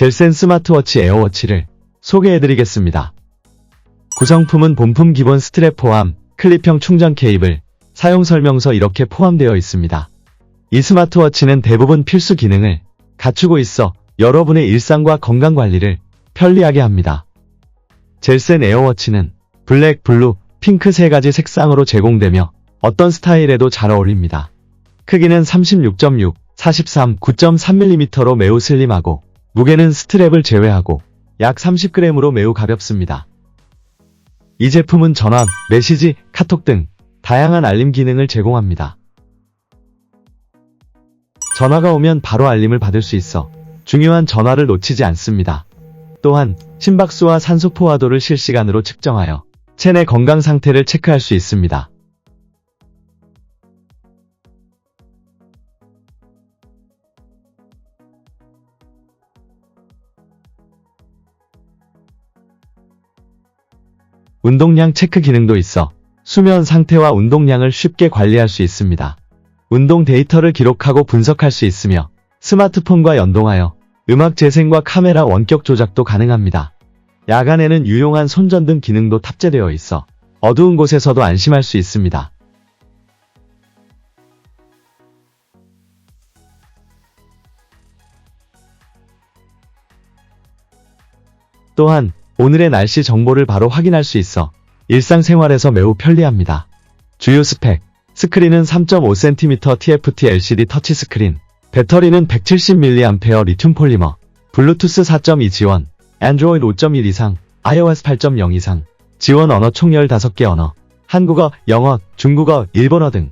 젤센 스마트워치 에어워치를 소개해드리겠습니다. 구성품은 본품 기본 스트랩 포함, 클립형 충전 케이블, 사용 설명서 이렇게 포함되어 있습니다. 이 스마트워치는 대부분 필수 기능을 갖추고 있어 여러분의 일상과 건강 관리를 편리하게 합니다. 젤센 에어워치는 블랙, 블루, 핑크 세 가지 색상으로 제공되며 어떤 스타일에도 잘 어울립니다. 크기는 36.6, 43, 9.3mm로 매우 슬림하고 무게는 스트랩을 제외하고 약 30g으로 매우 가볍습니다. 이 제품은 전화, 메시지, 카톡 등 다양한 알림 기능을 제공합니다. 전화가 오면 바로 알림을 받을 수 있어 중요한 전화를 놓치지 않습니다. 또한 심박수와 산소 포화도를 실시간으로 측정하여 체내 건강 상태를 체크할 수 있습니다. 운동량 체크 기능도 있어 수면 상태와 운동량을 쉽게 관리할 수 있습니다. 운동 데이터를 기록하고 분석할 수 있으며 스마트폰과 연동하여 음악 재생과 카메라 원격 조작도 가능합니다. 야간에는 유용한 손전등 기능도 탑재되어 있어 어두운 곳에서도 안심할 수 있습니다. 또한 오늘의 날씨 정보를 바로 확인할 수 있어 일상생활에서 매우 편리합니다. 주요 스펙. 스크린은 3.5cm TFT LCD 터치 스크린. 배터리는 170mAh 리튬 폴리머. 블루투스 4.2 지원. 안드로이드 5.1 이상. iOS 8.0 이상. 지원 언어 총 15개 언어. 한국어, 영어, 중국어, 일본어 등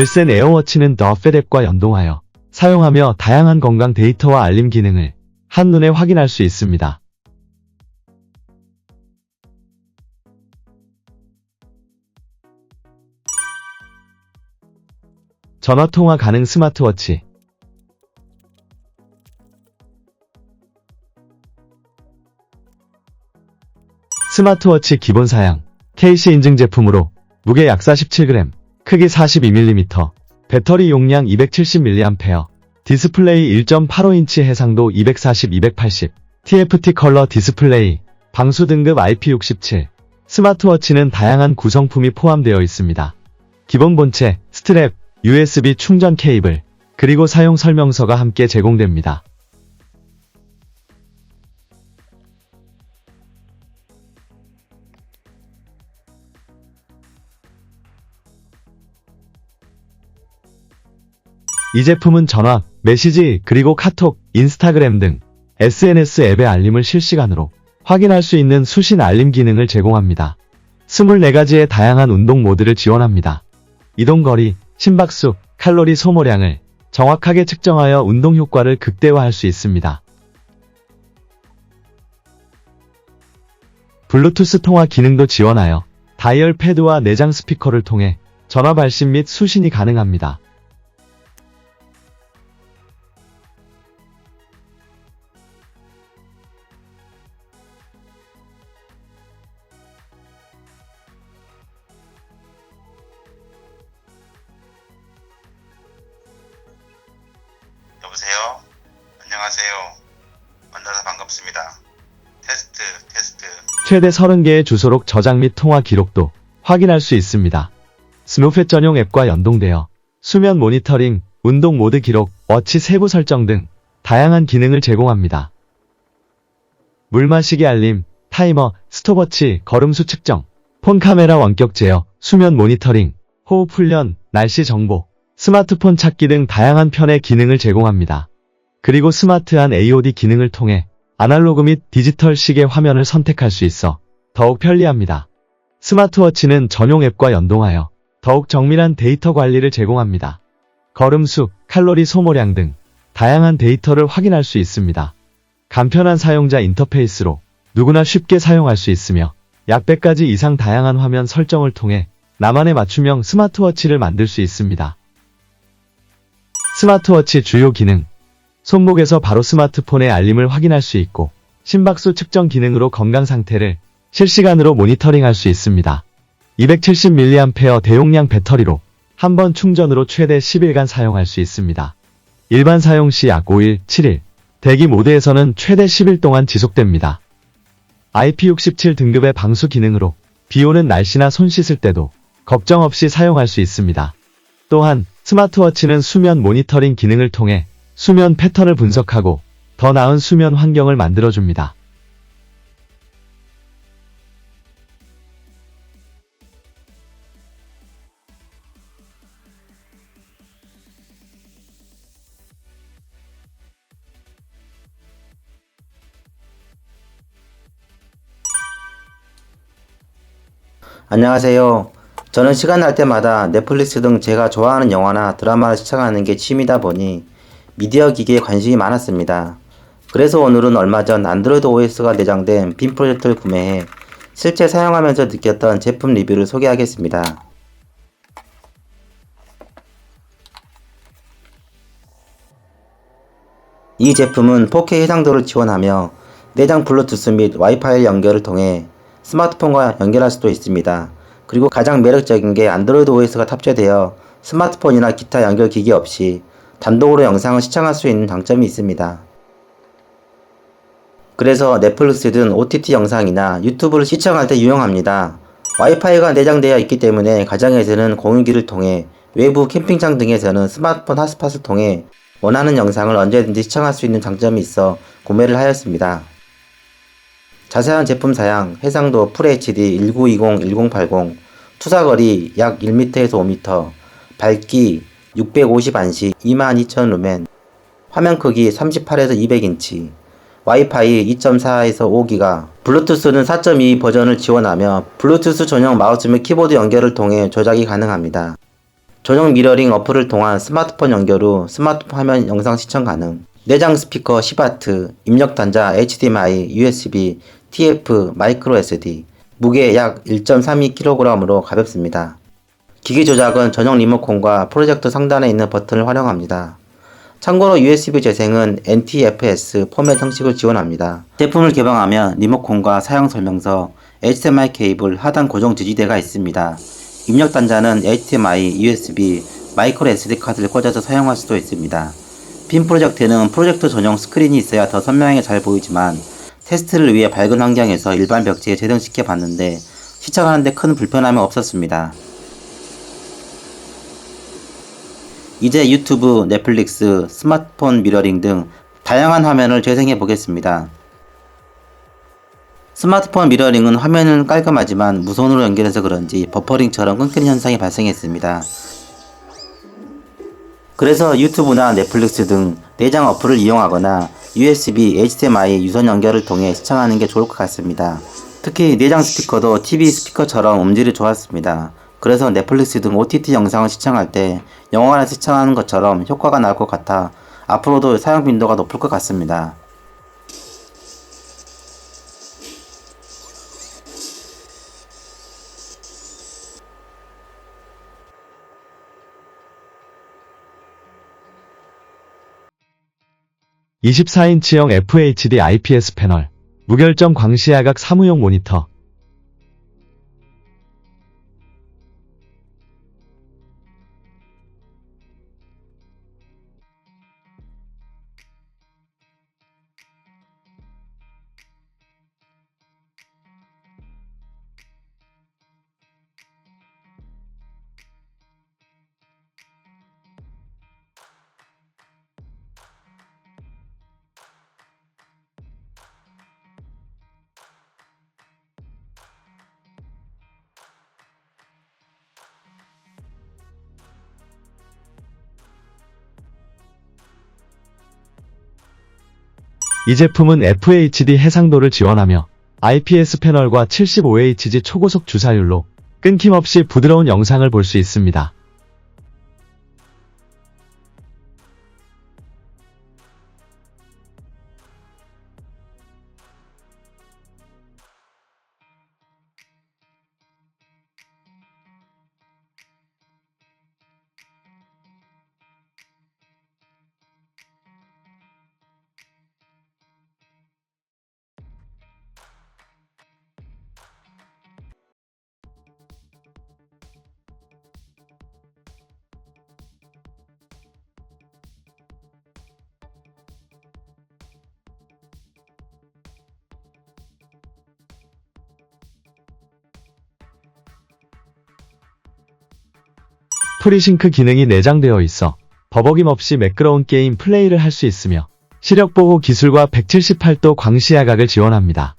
젤센 에어워치는 더 페덱과 연동하여 사용하며 다양한 건강 데이터와 알림 기능을 한눈에 확인할 수 있습니다. 전화통화 가능 스마트워치. 스마트워치 기본 사양. KC 인증 제품으로 무게 약 47g 크기 42mm, 배터리 용량 270mAh, 디스플레이 1.85인치 해상도 240, 280, TFT 컬러 디스플레이, 방수 등급 IP67. 스마트워치는 다양한 구성품이 포함되어 있습니다. 기본 본체, 스트랩, USB 충전 케이블, 그리고 사용 설명서가 함께 제공됩니다. 이 제품은 전화, 메시지, 그리고 카톡, 인스타그램 등 SNS 앱의 알림을 실시간으로 확인할 수 있는 수신 알림 기능을 제공합니다. 24가지의 다양한 운동 모드를 지원합니다. 이동거리, 심박수, 칼로리 소모량을 정확하게 측정하여 운동 효과를 극대화할 수 있습니다. 블루투스 통화 기능도 지원하여 다이얼 패드와 내장 스피커를 통해 전화 발신 및 수신이 가능합니다. 안녕하세요. 만나서 반갑습니다. 테스트, 테스트. 최대 30개의 주소록 저장 및 통화 기록도 확인할 수 있습니다. 스노펫 전용 앱과 연동되어 수면 모니터링, 운동 모드 기록, 워치 세부 설정 등 다양한 기능을 제공합니다. 물 마시기 알림, 타이머, 스톱워치, 걸음수 측정, 폰 카메라 원격 제어, 수면 모니터링, 호흡 훈련, 날씨 정보, 스마트폰 찾기 등 다양한 편의 기능을 제공합니다. 그리고 스마트한 AOD 기능을 통해 아날로그 및 디지털 시계 화면을 선택할 수 있어 더욱 편리합니다. 스마트워치는 전용 앱과 연동하여 더욱 정밀한 데이터 관리를 제공합니다. 걸음수, 칼로리 소모량 등 다양한 데이터를 확인할 수 있습니다. 간편한 사용자 인터페이스로 누구나 쉽게 사용할 수 있으며 약 100가지 이상 다양한 화면 설정을 통해 나만의 맞춤형 스마트워치를 만들 수 있습니다. 스마트워치 주요 기능 손목에서 바로 스마트폰의 알림을 확인할 수 있고 심박수 측정 기능으로 건강 상태를 실시간으로 모니터링할 수 있습니다. 270mAh 대용량 배터리로 한 번 충전으로 최대 10일간 사용할 수 있습니다. 일반 사용 시 약 5일, 7일, 대기 모드에서는 최대 10일 동안 지속됩니다. IP67 등급의 방수 기능으로 비 오는 날씨나 손 씻을 때도 걱정 없이 사용할 수 있습니다. 또한 스마트워치는 수면 모니터링 기능을 통해 수면 패턴을 분석하고 더 나은 수면 환경을 만들어줍니다. 안녕하세요. 저는 시간 날 때마다 넷플릭스 등 제가 좋아하는 영화나 드라마를 시청하는 게 취미다 보니 미디어 기기에 관심이 많았습니다. 그래서 오늘은 얼마 전 안드로이드 OS가 내장된 빔 프로젝트를 구매해 실제 사용하면서 느꼈던 제품 리뷰를 소개하겠습니다. 이 제품은 4K 해상도를 지원하며 내장 블루투스 및 와이파이 연결을 통해 스마트폰과 연결할 수도 있습니다. 그리고 가장 매력적인 게 안드로이드 OS가 탑재되어 스마트폰이나 기타 연결 기기 없이 단독으로 영상을 시청할 수 있는 장점이 있습니다. 그래서 넷플릭스든 OTT 영상이나 유튜브를 시청할 때 유용합니다. 와이파이가 내장되어 있기 때문에 가정에서는 공유기를 통해 외부 캠핑장 등에서는 스마트폰 핫스팟을 통해 원하는 영상을 언제든지 시청할 수 있는 장점이 있어 구매를 하였습니다. 자세한 제품 사양, 해상도 FHD 1920-1080, 투사거리 약 1m에서 5m, 밝기 650안시 22,000 루멘, 화면 크기 38에서 200인치, 와이파이 2.4에서 5기가, 블루투스는 4.2 버전을 지원하며 블루투스 전용 마우스 및 키보드 연결을 통해 조작이 가능합니다. 전용 미러링 어플을 통한 스마트폰 연결 후 스마트폰 화면 영상 시청 가능. 내장 스피커 10W, 입력 단자 HDMI, USB, TF, 마이크로 SD. 무게 약 1.32kg으로 가볍습니다. 기기 조작은 전용 리모컨과 프로젝터 상단에 있는 버튼을 활용합니다. 참고로 USB 재생은 NTFS 포맷 형식을 지원합니다. 제품을 개방하면 리모컨과 사용 설명서, HDMI 케이블 하단 고정 지지대가 있습니다. 입력 단자는 HDMI, USB, 마이크로 SD 카드를 꽂아서 사용할 수도 있습니다. 빔 프로젝트는 프로젝터 전용 스크린이 있어야 더 선명하게 잘 보이지만 테스트를 위해 밝은 환경에서 일반 벽지에 재생시켜 봤는데 시청하는데 큰 불편함이 없었습니다. 이제 유튜브, 넷플릭스, 스마트폰 미러링 등 다양한 화면을 재생해 보겠습니다. 스마트폰 미러링은 화면은 깔끔하지만 무선으로 연결해서 그런지 버퍼링처럼 끊기는 현상이 발생했습니다. 그래서 유튜브나 넷플릭스 등 내장 어플을 이용하거나 USB, HDMI 유선 연결을 통해 시청하는 게 좋을 것 같습니다. 특히 내장 스피커도 TV 스피커처럼 음질이 좋았습니다. 그래서 넷플릭스 등 OTT 영상을 시청할 때 영화관에서 시청하는 것처럼 효과가 나올 것 같아 앞으로도 사용 빈도가 높을 것 같습니다. 이 24인치형 FHD IPS 패널, 무결점 광시야각 사무용 모니터, 이 제품은 FHD 해상도를 지원하며 IPS 패널과 75Hz 초고속 주사율로 끊김없이 부드러운 영상을 볼 수 있습니다. 프리싱크 기능이 내장되어 있어 버벅임 없이 매끄러운 게임 플레이를 할 수 있으며 시력 보호 기술과 178도 광시야각을 지원합니다.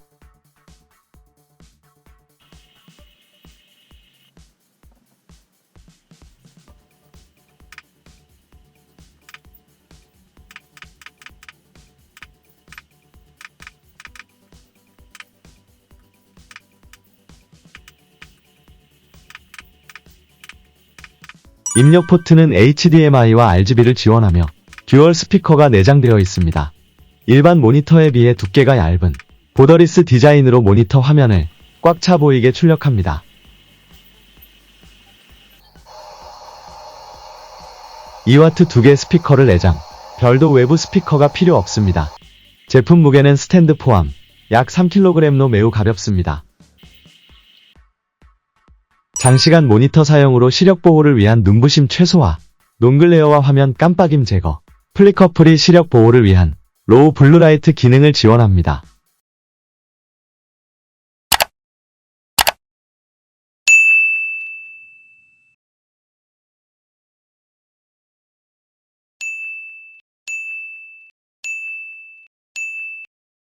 입력 포트는 HDMI와 RGB를 지원하며 듀얼 스피커가 내장되어 있습니다. 일반 모니터에 비해 두께가 얇은 보더리스 디자인으로 모니터 화면을 꽉 차 보이게 출력합니다. 2와트 두개 스피커를 내장, 별도 외부 스피커가 필요 없습니다. 제품 무게는 스탠드 포함 약 3kg로 매우 가볍습니다. 장시간 모니터 사용으로 시력 보호를 위한 눈부심 최소화, 논글레어와 화면 깜빡임 제거, 플리커플이 시력 보호를 위한 로우 블루라이트 기능을 지원합니다.